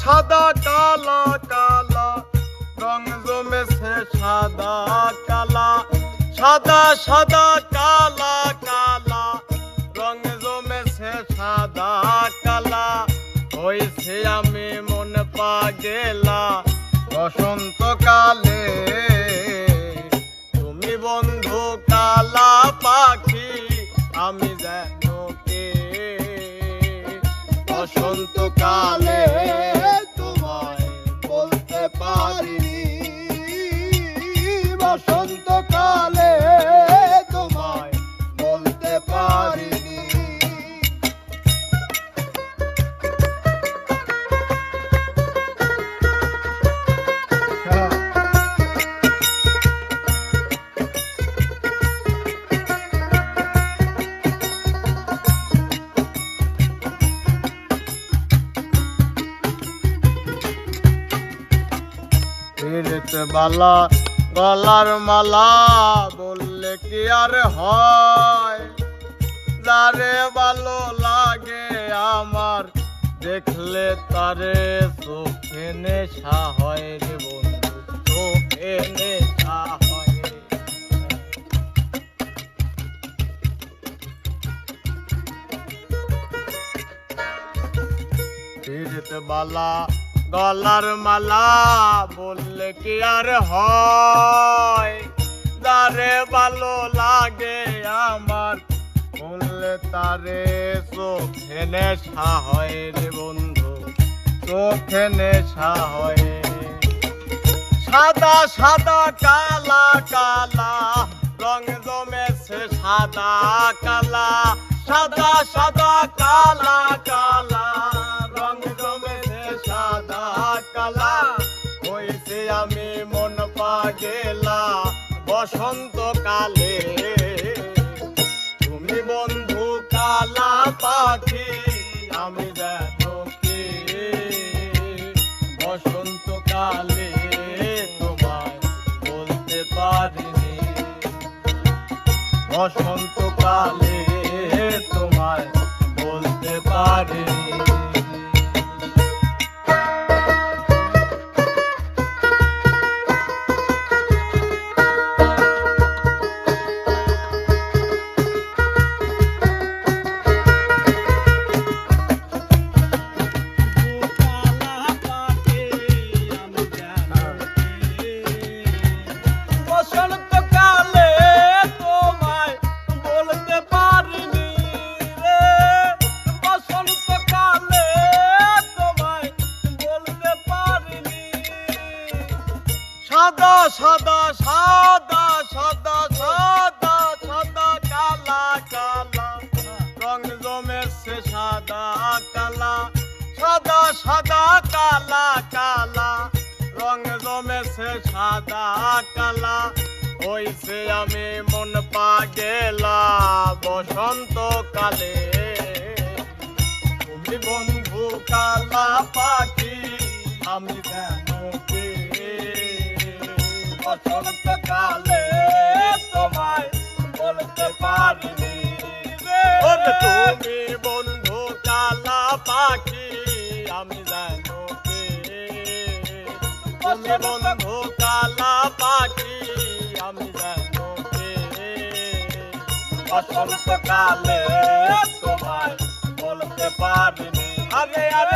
সাদা, কালা কালা। রং জমেছে সাদা, কালা। সাদা সাদা, কালা কালা। রং জমেছে সাদা, কালা। হয়েছে আমি মন পা পাগেলা। বসন্তকালে ফিরত বালা, গলার মালা বললে কি আর হয়? যারে ভালো লাগে আমার, দেখলে তারে চোখে নেশা হয় রে বন্ধু, চোখে নেশা হয় ফিরত বালা গলার মালা বললে কি আর হয়? যারে ভালো লাগে আমার, বললে তারে চোখে নেশা হয় রে বন্ধু, চোখে নেশা হয়। সাদা সাদা, কালা কালা, রং জমেছে সাদা, কালা, সাদা সাদা, কালা কালা। আমি মন পাগেলা, বসন্তকালে। তুমি বন্ধু কালা পাখি, আমি যেন কে? বসন্তকালে তোমায় বলতে পারিনি। বসন্তকালে তোমায় বলতে পারিনি। সাদা সাদা সাদা সাদা সাদা কালা কালা। রং জমেছে সাদা, কালা। সাদা সাদা, কালা কালা। রং জমেছে সাদা, কালা। হইছে আমি মন পাগেলা বসন্ত কালে তুমি বন্ধু কালা পাখি, আমি যেন অন্তকালে তোমায় বলতে পারিনি তুমি বন্ধু কালা আমি জানো তুমি বন্ধু কালা পাখি আমি জানো অসন্তকালে তোমায় বলতে পারিনি। আরে আরে